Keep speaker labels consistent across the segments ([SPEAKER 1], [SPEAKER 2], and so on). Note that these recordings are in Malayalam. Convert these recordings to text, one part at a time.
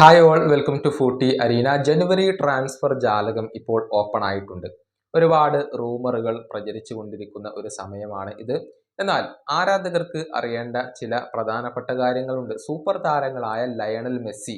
[SPEAKER 1] Hi all welcome to Footy Arena January transfer ജാലകം ഇപ്പോൾ ഓപ്പൺ ആയിട്ടുണ്ട്. ഒരുപാട് റൂമറുകൾ പ്രചരിച്ചു കൊണ്ടിരിക്കുന്ന ഒരു സമയമാണ് ഇത്. എന്നാൽ ആരാധകർക്ക് അറിയേണ്ട ചില പ്രധാനപ്പെട്ട കാര്യങ്ങളുണ്ട്. സൂപ്പർ താരങ്ങളായ Lionel Messi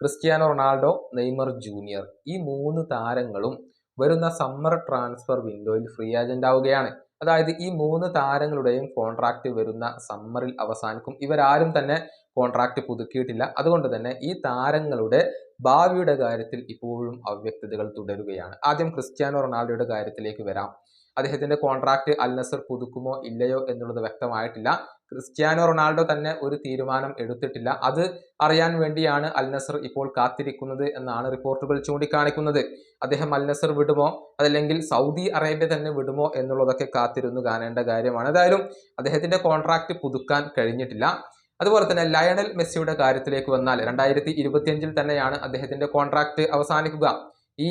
[SPEAKER 1] Cristiano Ronaldo Neymar junior ഈ മൂന്ന് താരങ്ങളും വരുന്ന സമ്മർ ട്രാൻസ്ഫർ വിൻഡോയിൽ ഫ്രീ ഏജന്റ് ആവുകയാണ്. അതായത് ഈ മൂന്ന് താരങ്ങളുടെയും കോൺട്രാക്റ്റ് വരുന്ന സമ്മറിൽ അവസാനിക്കും. ഇവരാരും തന്നെ കോൺട്രാക്റ്റ് പുതുക്കിയിട്ടില്ല. അതുകൊണ്ട് തന്നെ ഈ താരങ്ങളുടെ ഭാവിയുടെ കാര്യത്തിൽ ഇപ്പോഴും അവ്യക്തതകൾ തുടരുകയാണ്. ആദ്യം ക്രിസ്ത്യാനോ റൊണാൾഡോയുടെ കാര്യത്തിലേക്ക് വരാം. അദ്ദേഹത്തിന്റെ കോൺട്രാക്ട് അൽ നസർ പുതുക്കുമോ ഇല്ലയോ എന്നുള്ളത് വ്യക്തമായിട്ടില്ല. ക്രിസ്ത്യാനോ റൊണാൾഡോ തന്നെ ഒരു തീരുമാനം എടുത്തിട്ടില്ല. അത് അറിയാൻ വേണ്ടിയാണ് അൽ നസർ ഇപ്പോൾ കാത്തിരിക്കുന്നത് എന്നാണ് റിപ്പോർട്ടുകൾ ചൂണ്ടിക്കാണിക്കുന്നത്. അദ്ദേഹം അൽ നസർ വിടുമോ അതല്ലെങ്കിൽ സൗദി അറേബ്യ തന്നെ വിടുമോ എന്നുള്ളതൊക്കെ കാത്തിരുന്നു കാണേണ്ട കാര്യമാണ്. ഏതായാലും അദ്ദേഹത്തിന്റെ കോൺട്രാക്ട് പുതുക്കാൻ കഴിഞ്ഞിട്ടില്ല. അതുപോലെ തന്നെ ലയണൽ മെസ്സിയുടെ കാര്യത്തിലേക്ക് വന്നാൽ രണ്ടായിരത്തി ഇരുപത്തിയഞ്ചിൽ തന്നെയാണ് അദ്ദേഹത്തിന്റെ കോൺട്രാക്ട് അവസാനിക്കുക. ഈ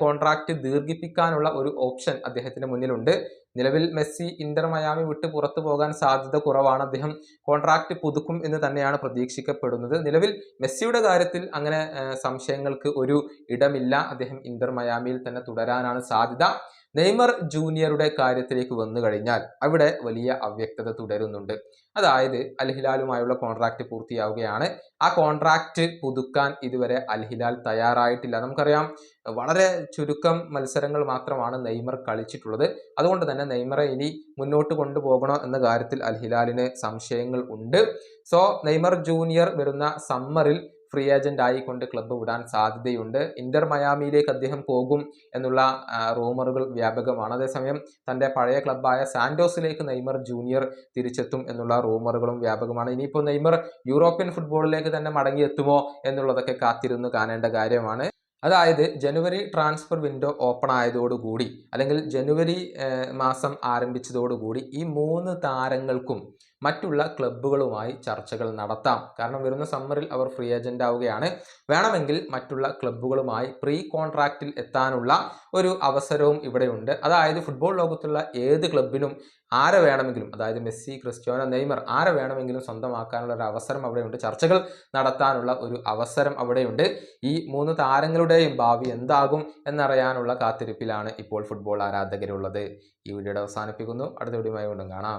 [SPEAKER 1] കോൺട്രാക്ട് ദീർഘിപ്പിക്കാനുള്ള ഒരു ഓപ്ഷൻ അദ്ദേഹത്തിന് മുന്നിലുണ്ട്. നിലവിൽ മെസ്സി ഇന്റർ മയാമി വിട്ട് പുറത്തു പോകാൻ സാധ്യത കുറവാണ്. അദ്ദേഹം കോൺട്രാക്ട് പുതുക്കും എന്ന് തന്നെയാണ് പ്രതീക്ഷിക്കപ്പെടുന്നത്. നിലവിൽ മെസ്സിയുടെ കാര്യത്തിൽ അങ്ങനെ സംശയങ്ങൾക്ക് ഒരു ഇടമില്ല. അദ്ദേഹം ഇന്റർ മയാമിയിൽ തന്നെ തുടരാനാണ് സാധ്യത. നെയ്മർ ജൂനിയറുടെ കാര്യത്തിലേക്ക് വന്നു കഴിഞ്ഞാൽ അവിടെ വലിയ അവ്യക്തത തുടരുന്നുണ്ട്. അതായത് അൽഹിലാലുമായുള്ള കോൺട്രാക്ട് പൂർത്തിയാവുകയാണ്. ആ കോൺട്രാക്ട് പുതുക്കാൻ ഇതുവരെ അൽഹിലാൽ തയ്യാറായിട്ടില്ല. നമുക്കറിയാം വളരെ ചുരുക്കം മത്സരങ്ങൾ മാത്രമാണ് നെയ്മർ കളിച്ചിട്ടുള്ളത്. അതുകൊണ്ട് തന്നെ നെയ്മറെ ഇനി മുന്നോട്ട് കൊണ്ടുപോകണോ എന്ന കാര്യത്തിൽ അൽഹിലാലിന് സംശയങ്ങൾ ഉണ്ട്. സോ നെയ്മർ ജൂനിയർ വരുന്ന സമ്മറിൽ ഫ്രീ ഏജന്റ് ആയിക്കൊണ്ട് ക്ലബ്ബ് വിടാൻ സാധ്യതയുണ്ട്. ഇന്റർ മയാമിയിലേക്ക് അദ്ദേഹം പോകും എന്നുള്ള റൂമറുകൾ വ്യാപകമാണ്. അതേസമയം തന്റെ പഴയ ക്ലബ്ബായ സാന്റോസിലേക്ക് നെയ്മർ ജൂനിയർ തിരിച്ചെത്തും എന്നുള്ള റൂമറുകളും വ്യാപകമാണ്. ഇനിയിപ്പോൾ നെയ്മർ യൂറോപ്യൻ ഫുട്ബോളിലേക്ക് തന്നെ മടങ്ങിയെത്തുമോ എന്നുള്ളതൊക്കെ കാത്തിരുന്ന് കാണേണ്ട കാര്യമാണ്. അതായത് ജനുവരി ട്രാൻസ്ഫർ വിൻഡോ ഓപ്പൺ ആയതോടുകൂടി അല്ലെങ്കിൽ ജനുവരി മാസം ആരംഭിച്ചതോടുകൂടി ഈ മൂന്ന് താരങ്ങൾക്കും മറ്റുള്ള ക്ലബ്ബുകളുമായി ചർച്ചകൾ നടത്താം. കാരണം വരുന്ന സമ്മറിൽ അവർ ഫ്രീ ഏജന്റ് ആവുകയാണ്. വേണമെങ്കിൽ മറ്റുള്ള ക്ലബ്ബുകളുമായി പ്രീ കോൺട്രാക്റ്റിൽ എത്താനുള്ള ഒരു അവസരവും ഇവിടെയുണ്ട്. അതായത് ഫുട്ബോൾ ലോകത്തുള്ള ഏത് ക്ലബിനും ആരെ വേണമെങ്കിലും അതായത് മെസ്സി ക്രിസ്ത്യാനോ നെയ്മർ ആരെ വേണമെങ്കിലും സ്വന്തമാക്കാനുള്ള ഒരു അവസരം അവിടെയുണ്ട്. ചർച്ചകൾ നടത്താനുള്ള ഒരു അവസരം അവിടെയുണ്ട്. ഈ മൂന്ന് താരങ്ങളുടെയും ഭാവി എന്താകും എന്നറിയാനുള്ള കാത്തിരിപ്പിലാണ് ഇപ്പോൾ ഫുട്ബോൾ ആരാധകരുള്ളത്. ഈ വീഡിയോ അവസാനിപ്പിക്കുന്നു. അടുത്ത വീഡിയോയുമായി കൊണ്ടും കാണാം.